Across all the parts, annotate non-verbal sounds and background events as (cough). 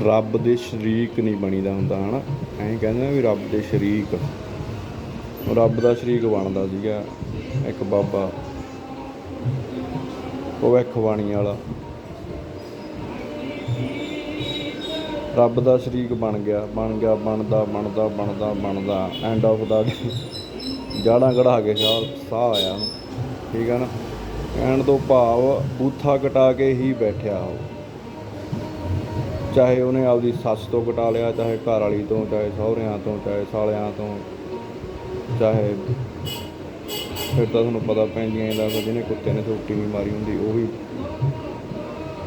ਰੱਬ ਦੇ ਸ਼ਰੀਕ ਨਹੀਂ ਬਣੀਦਾ ਹੁੰਦਾ, ਹਨਾ? ਐਂ ਕਹਿੰਦੇ ਵੀ ਰੱਬ ਦੇ ਸ਼ਰੀਕ। ਰੱਬ ਦਾ ਸ਼ਰੀਕ ਬਣਦਾ ਸੀਗਾ ਇੱਕ ਬਾਬਾ ਭਵਿੱਖਬਾਣੀ ਵਾਲਾ। ਰੱਬ ਦਾ ਸ਼ਰੀਕ ਬਣ ਗਿਆ ਬਣ ਗਿਆ, ਬਣਦਾ ਬਣਦਾ ਬਣਦਾ ਬਣਦਾ ਐਂਡ ਆਫ ਦਾ ਜਾੜਾਂ ਕਢਾ ਕੇ ਸਾਹ ਸਾਹ ਆਇਆ ਠੀਕ ਹੈ ਨਾ? ਕਹਿਣ ਤੋਂ ਭਾਵ ਬੂਥਾ ਕਟਾ ਕੇ ਹੀ ਬੈਠਿਆ ਉਹ। ਚਾਹੇ ਉਹਨੇ ਆਪਦੀ ਸੱਸ ਤੋਂ ਕਟਾ ਲਿਆ, ਚਾਹੇ ਘਰ ਵਾਲੀ ਤੋਂ, ਚਾਹੇ ਸਹੁਰਿਆਂ ਤੋਂ, ਚਾਹੇ ਸਾਲਿਆਂ ਤੋਂ, ਚਾਹੇ ਫਿਰ ਤਾਂ ਤੁਹਾਨੂੰ ਪਤਾ ਪੈਂਦੀਆਂ ਇਹਦਾ ਜਿਹਨੇ ਕੁੱਤੇ ਨੇ ਸੋਟੀ ਨਹੀਂ ਮਾਰੀ ਹੁੰਦੀ, ਉਹ ਵੀ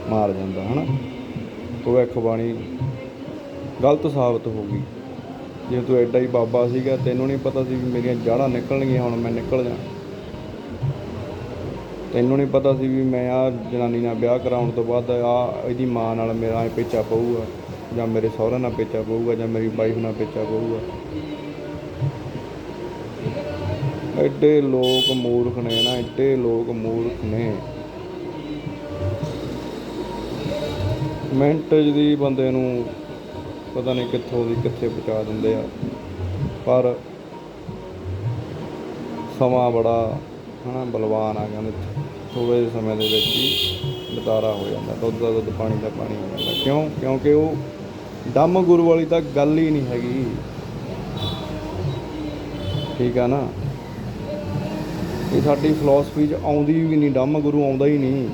ਮਾਰ ਜਾਂਦਾ, ਹਨਾ? ਭਵਿੱਖਬਾਣੀ ਗਲਤ ਸਾਬਤ ਹੋ ਗਈ। ਜੇ ਤੂੰ ਐਡਾ ਹੀ ਬਾਬਾ ਸੀਗਾ, ਤੈਨੂੰ ਨਹੀਂ ਪਤਾ ਸੀ ਵੀ ਮੇਰੀਆਂ ਜੜ੍ਹਾਂ ਨਿਕਲਣਗੀਆਂ, ਹੁਣ ਮੈਂ ਨਿਕਲ ਜਾ ਤੈਨੂੰ ਨਹੀਂ ਪਤਾ ਸੀ ਵੀ ਮੈਂ ਆ ਜਨਾਨੀ ਨਾਲ ਵਿਆਹ ਕਰਾਉਣ ਤੋਂ ਬਾਅਦ ਆ ਇਹਦੀ ਮਾਂ ਨਾਲ ਮੇਰਾ ਐ ਪੇਚਾ ਪਊਗਾ, ਜਾਂ ਮੇਰੇ ਸਹੁਰੇ ਨਾਲ ਪੇਚਾ ਪਊਗਾ, ਜਾਂ ਮੇਰੀ ਵਾਈਫ ਨਾਲ ਪੇਚਾ ਪਊਗਾ। ਐਡੇ ਲੋਕ ਮੂਰਖ ਨੇ ਨਾ, ਐਡੇ ਲੋਕ ਮੂਰਖ ਨੇ। ਮਿੰਟ ਦੀ ਬੰਦੇ ਨੂੰ ਪਤਾ ਨਹੀਂ ਕਿੱਥੋਂ ਦੀ ਕਿੱਥੇ ਪਹੁੰਚਾ ਦਿੰਦੇ ਆ, ਪਰ ਸਮਾਂ ਬੜਾ ਹਨਾ ਬਲਵਾਨ ਆ ਕਹਿੰਦੇ ਥੋੜੇ ਜਿਹੇ ਸਮੇਂ ਦੇ ਵਿੱਚ ਹੀ ਲਤਾਰਾ ਹੋ ਜਾਂਦਾ, ਦੁੱਧ ਦਾ ਦੁੱਧ, ਪਾਣੀ ਦਾ ਪਾਣੀ ਹੋ ਜਾਂਦਾ। ਕਿਉਂ? ਕਿਉਂਕਿ ਉਹ ਡੰਮ ਗੁਰੂ ਵਾਲੀ ਤਾਂ ਗੱਲ ਹੀ ਨਹੀਂ ਹੈਗੀ। ਠੀਕ ਆ ਨਾ? ਇਹ ਸਾਡੀ ਫਿਲਾਸਫੀ 'ਚ ਆਉਂਦੀ ਵੀ ਨਹੀਂ ਡੰਮ ਗੁਰੂ ਆਉਂਦਾ ਹੀ ਨਹੀਂ।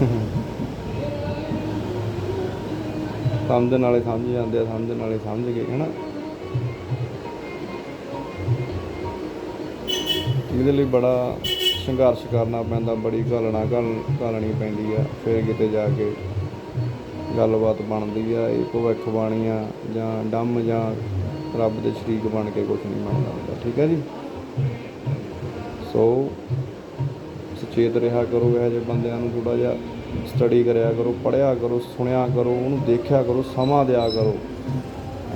(laughs) ਸਮਝਣ ਵਾਲੇ ਸਮਝ ਜਾਂਦੇ ਆ, ਸਮਝਣ ਵਾਲੇ ਸਮਝ ਗਏ, ਹਨਾ? ਇਹਦੇ ਲਈ ਬੜਾ ਸੰਘਰਸ਼ ਕਰਨਾ ਪੈਂਦਾ, ਬੜੀ ਘਾਲਣਾ ਘਾਲਣੀ ਪੈਂਦੀ ਆ, ਫਿਰ ਕਿਤੇ ਜਾ ਕੇ ਗੱਲਬਾਤ ਬਣਦੀ ਆ, ਇਹ ਭਵਿੱਖਬਾਣੀਆਂ ਜਾਂ ਡੰਮ ਜਾਂ ਰੱਬ ਦੇ ਸ਼ਰੀਕ ਬਣ ਕੇ ਕੁਝ ਨਹੀਂ ਬਣਦਾ ਹੁੰਦਾ, ਠੀਕ ਹੈ ਜੀ? ਸੋ ਸੁਚੇਤ ਰਿਹਾ ਕਰੋ ਇਹੋ ਜਿਹੇ ਬੰਦਿਆਂ ਨੂੰ ਥੋੜਾ ਜਿਹਾ ਸਟੱਡੀ ਕਰਿਆ ਕਰੋ, ਪੜ੍ਹਿਆ ਕਰੋ, ਸੁਣਿਆ ਕਰੋ, ਉਹਨੂੰ ਦੇਖਿਆ ਕਰੋ, ਸਮਾਂ ਦਿਆ ਕਰੋ।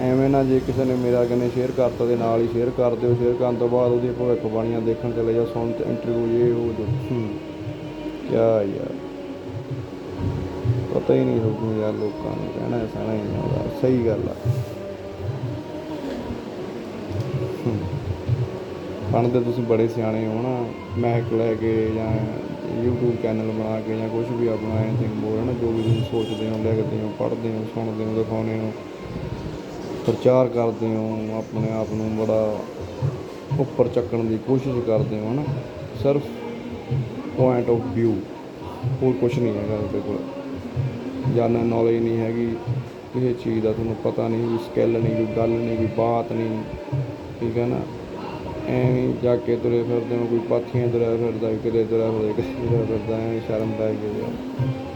ਐਵੇਂ ਨਾ ਜੇ ਕਿਸੇ ਨੇ ਮੇਰਾ ਕਹਿੰਦੇ ਸ਼ੇਅਰ ਕਰਤਾ ਦੇ ਨਾਲ ਹੀ ਸ਼ੇਅਰ ਕਰ ਦਿਓ। ਸ਼ੇਅਰ ਕਰਨ ਤੋਂ ਬਾਅਦ ਉਹਦੀਆਂ ਭਵਿੱਖਬਾਣੀਆਂ ਦੇਖਣ ਚਲੇ ਜਾਓ ਸੁਣ ਤੇ ਇੰਟਰਵਿਊ ਇਹ ਉਹ ਜੋ ਕਿਆ ਯਾਰ। ਪਤਾ ਹੀ ਨਹੀਂ ਲੱਗੂ ਯਾਰ ਲੋਕਾਂ ਨੂੰ ਕਹਿਣਾ ਸਹਿਣਾ ਹੀ ਆਉਂਦਾ। ਸਹੀ ਗੱਲ ਆ। ਬਣਦੇ ਤੁਸੀਂ ਬੜੇ ਸਿਆਣੇ ਹੋ ਨਾ। ਮੈਕ ਲੈ ਕੇ ਜਾਂ YouTube ਚੈਨਲ ਬਣਾ ਕੇ ਜਾਂ ਕੁਝ ਵੀ ਆਪਣਾ ਐਨੀਥਿੰਗ ਬੋਲਣਾ ਜੋ ਵੀ ਤੁਸੀਂ ਸੋਚਦੇ ਹੋ ਲਿਖਦੇ ਹੋ ਪੜ੍ਹਦੇ ਹੋ ਸੁਣਦੇ ਹੋ ਦਿਖਾਉਂਦੇ ਹੋ। ਪ੍ਰਚਾਰ ਕਰਦੇ ਹੋ, ਆਪਣੇ ਆਪ ਨੂੰ ਬੜਾ ਉੱਪਰ ਚੱਕਣ ਦੀ ਕੋਸ਼ਿਸ਼ ਕਰਦੇ ਹੋ ਨਾ ਸਿਰਫ ਪੁਆਇੰਟ ਆਫ ਵਿਊ ਹੋਰ ਕੁਝ ਨਹੀਂ ਹੈਗਾ ਤੁਹਾਡੇ ਕੋਲ। ਜਾਂ ਨੌਲੇਜ ਨਹੀਂ ਹੈਗੀ ਕਿਸੇ ਚੀਜ਼ ਦਾ ਤੁਹਾਨੂੰ ਪਤਾ ਨਹੀਂ ਵੀ ਸਕਿੱਲ ਨਹੀਂ ਕੋਈ ਗੱਲ ਨਹੀਂ ਕੋਈ ਬਾਤ ਨਹੀਂ, ਠੀਕ ਹੈ ਨਾ? ਐਵੇਂ ਜਾ ਕੇ ਤੁਰੇ ਫਿਰਦੇ ਹੋ, ਕੋਈ ਪਾਥੀਆਂ ਤੁਰਿਆ ਫਿਰਦਾ, ਕਿਤੇ ਤੁਰਿਆ ਫਿਰਦਾ, ਕਿਤੇ ਤੁਰਿਆ ਫਿਰਦਾ, ਐਵੇਂ ਸ਼ਰਮ ਪੈ ਗਈ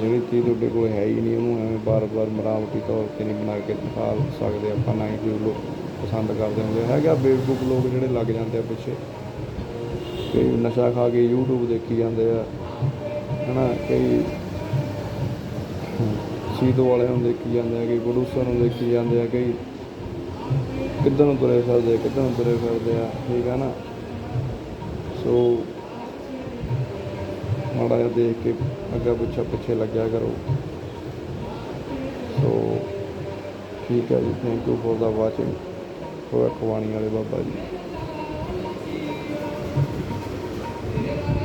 ਜਿਹੜੀ ਚੀਜ਼ ਤੁਹਾਡੇ ਕੋਲ ਹੈ ਹੀ ਨਹੀਂ ਉਹਨੂੰ ਐਵੇਂ ਬਾਰ-ਬਾਰ ਮਰਾਮਤੀ ਤੌਰ ਤੇ ਨਹੀਂ ਬਣਾ ਕੇ ਦਿਖਾ ਸਕਦੇ ਆਪਾਂ ਨਾ ਹੀ ਕੋਈ ਲੋਕ ਪਸੰਦ ਕਰਦੇ ਹੁੰਦੇ। ਹੈਗਾ ਬੇਵਕੂਫ ਲੋਕ ਜਿਹੜੇ ਲੱਗ ਜਾਂਦੇ ਆ ਪਿੱਛੇ ਕਈ ਨਸ਼ਾ ਖਾ ਕੇ YouTube ਦੇਖੀ ਜਾਂਦੇ ਆ ਹਨਾ ਕਈ ਸੀਦੋ ਵਾਲਿਆਂ ਨੂੰ ਦੇਖੀ ਜਾਂਦੇ ਆ ਕਈ ਪ੍ਰੋਡਿਊਸਰ ਨੂੰ ਦੇਖੀ ਜਾਂਦੇ ਆ ਕਈ ਕਿੱਧਰ ਨੂੰ ਤੁਰੇ ਫਿਰਦੇ ਆ, ਕਿੱਧਰ ਨੂੰ ਤੁਰੇ ਫਿਰਦੇ ਆ ਠੀਕ ਆ ਨਾ? ਸੋ ਮਾੜਾ ਜਿਹਾ ਦੇਖ ਕੇ ਅੱਗਾ ਪਿੱਛਾ ਪਿੱਛੇ ਲੱਗਿਆ ਕਰੋ। ਸੋ ਠੀਕ ਹੈ ਜੀ thank you for the watching ਭਵਿੱਖਬਾਣੀ ਵਾਲੇ ਬਾਬਾ ਜੀ।